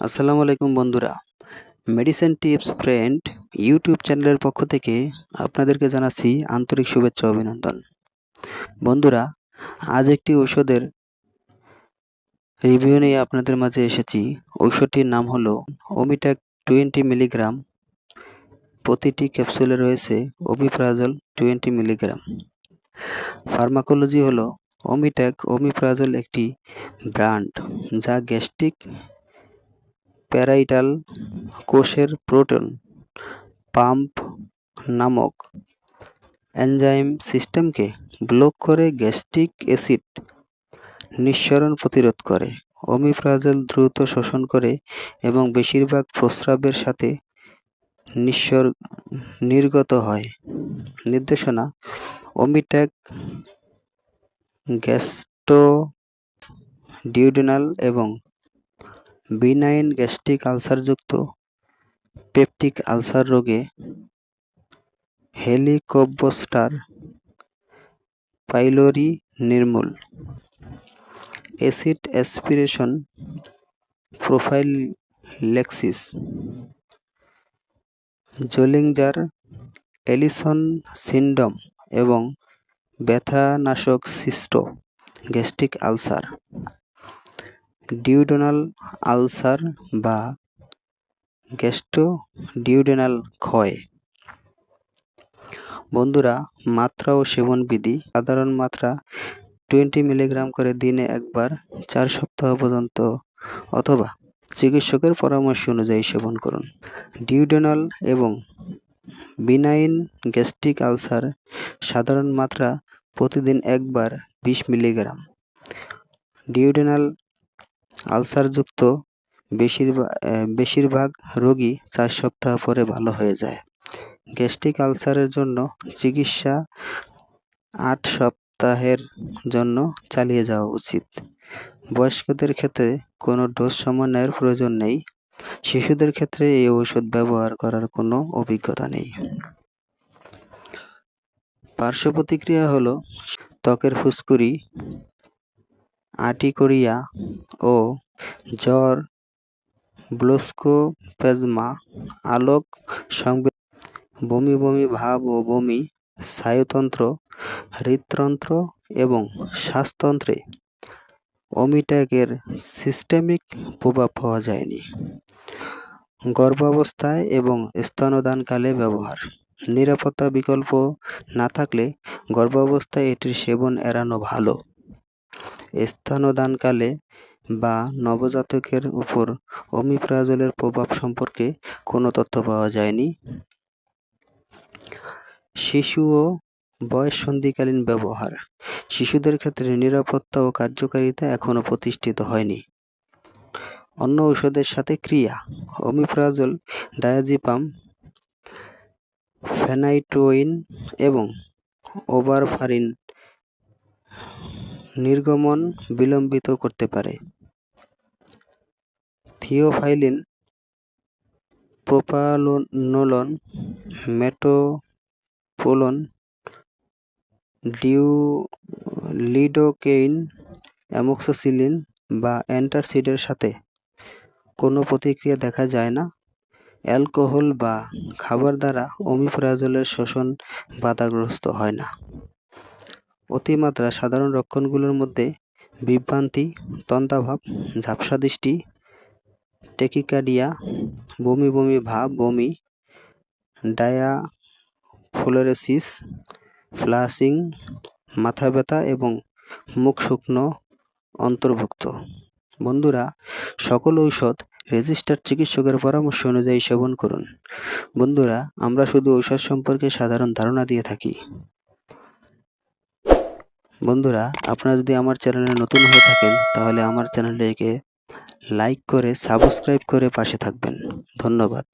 আসসালামু আলাইকুম বন্ধুরা। মেডিসিন টিপস ফ্রেন্ড ইউটিউব চ্যানেলের পক্ষ থেকে আপনাদেরকে জানাচ্ছি আন্তরিক শুভেচ্ছা অভিনন্দন। বন্ধুরা, আজ একটি ঔষধের রিভিউ নিয়ে আপনাদের মাঝে এসেছি। ঔষধটির নাম হলো ওমিট্যাক টোয়েন্টি মিলিগ্রাম প্রতিটি ক্যাপসুলে রয়েছে ওমিপ্রাজল টোয়েন্টি মিলিগ্রাম ফার্মাকোলজি হলো ওমিট্যাক ওমিপ্রাজল একটি ব্র্যান্ড যা গ্যাস্ট্রিক প্যারাইটাল কোষের প্রোটন পাম্প নামক এনজাইম সিস্টেমকে ব্লক করে গ্যাস্ট্রিক অ্যাসিড নিঃসরণ প্রতিরোধ করে। ওমিপ্রাজল দ্রুত শোষণ করে এবং বেশিরভাগ প্রস্রাবের সাথে নিঃসর, নির্গত হয়। নির্দেশনা, অমিট্যাক গ্যাস্ট্রো ডিউডেনাল এবং বিনাইন গ্যাস্ট্রিক আলসারযুক্ত পেপটিক আলসার রোগে হেলিকোবস্টার পাইলোরি নির্মূল। Acid aspiration profile Lexis Zollinger Ellison syndrome এবং ব্যথানাশক cysto gastric ulcer duodenal ulcer বা গ্যাস্ট্রো ডিউডেনাল ক্ষয়। বন্ধুরা, মাত্রা ও সেবন বিধি, সাধারণ মাত্রা টোয়েন্টি মিলিগ্রাম করে দিনে একবার চার সপ্তাহ পর্যন্ত অথবা চিকিৎসকের পরামর্শ অনুযায়ী সেবন করুন। ডিউডেনাল এবং বিনাইন গ্যাস্ট্রিক আলসার সাধারণ মাত্রা প্রতিদিন একবার বিশ মিলিগ্রাম। ডিউডেনাল আলসারযুক্ত বেশিরভাগ বেশিরভাগ রোগী চার সপ্তাহ পরে ভালো হয়ে যায়। গ্যাস্ট্রিক আলসারের জন্য চিকিৎসা আট সপ্তাহের জন্য চালিয়ে যাওয়া উচিত। বয়স্কদের ক্ষেত্রে কোনো ডোজ সমন্বয়ের প্রয়োজন নেই। শিশুদের ক্ষেত্রে এই ঔষধ ব্যবহার করার কোনো অভিজ্ঞতা নেই। পার্শ্ব প্রতিক্রিয়া হলো ত্বকের ফুসকুড়ি আটিকোরিয়া ও জ্বর ব্লোস্কোপ্লাজমা আলোক সংবেদ বমি বমি ভাব ও বমি, স্নায়ুতন্ত্র, হৃদতন্ত্র এবং শ্বাসতন্ত্রে ওমিট্যাকের সিস্টেমিক প্রভাব পাওয়া যায়নি। গর্ভাবস্থায় এবং স্তনদানকালে ব্যবহার। নিরাপত্তা বিকল্প না থাকলে গর্ভাবস্থায় এটির সেবন এড়ানো ভালো। স্তনদানকালে বা নবজাতকের উপর ওমিপ্রাজলের প্রভাব সম্পর্কে কোনো তথ্য পাওয়া যায়নি। শিশু ও বয়ঃসন্ধিকালীন ব্যবহার। শিশুদের ক্ষেত্রে নিরাপত্তা ও কার্যকারিতা এখনও প্রতিষ্ঠিত হয়নি। অন্য ঔষধের সাথে ক্রিয়া। ওমিপ্রাজল ডায়াজিপাম, ফেনাইটোইন এবং ওভারফারিন নির্গমন বিলম্বিত করতে পারে। থিওফাইলিন প্রোপানোলন মেটোপোলন ডিউ লিডোকেইন অ্যামোক্সিসিলিন বা অ্যান্টাসিডের সাথে কোনো প্রতিক্রিয়া দেখা যায় না। অ্যালকোহল বা খাবার দ্বারা ওমিপ্রাজলের শোষণ বাধাগ্রস্ত হয় না। অতিমাত্রা সাধারণ লক্ষণগুলোর মধ্যে বিভ্রান্তি তন্দ্রাভাব ঝাপসা দৃষ্টি টেকিকার্ডিয়া বমি বমি ভাব, বমি, ডায়াফ্লোরেসিস ফ্লাশিং মাথা ব্যথা এবং মুখ শুকনো অন্তর্ভুক্ত। বন্ধুরা, সকল ঔষধ রেজিস্টার্ড চিকিৎসকের পরামর্শ অনুযায়ী সেবন করুন। বন্ধুরা, আমরা শুধু ঔষধ সম্পর্কে সাধারণ ধারণা দিয়ে থাকি। বন্ধুরা, আপনারা যদি আমার চ্যানেলে নতুন হয়ে থাকেন, তাহলে আমার চ্যানেলটিকে লাইক করে সাবস্ক্রাইব করে পাশে থাকবেন। ধন্যবাদ।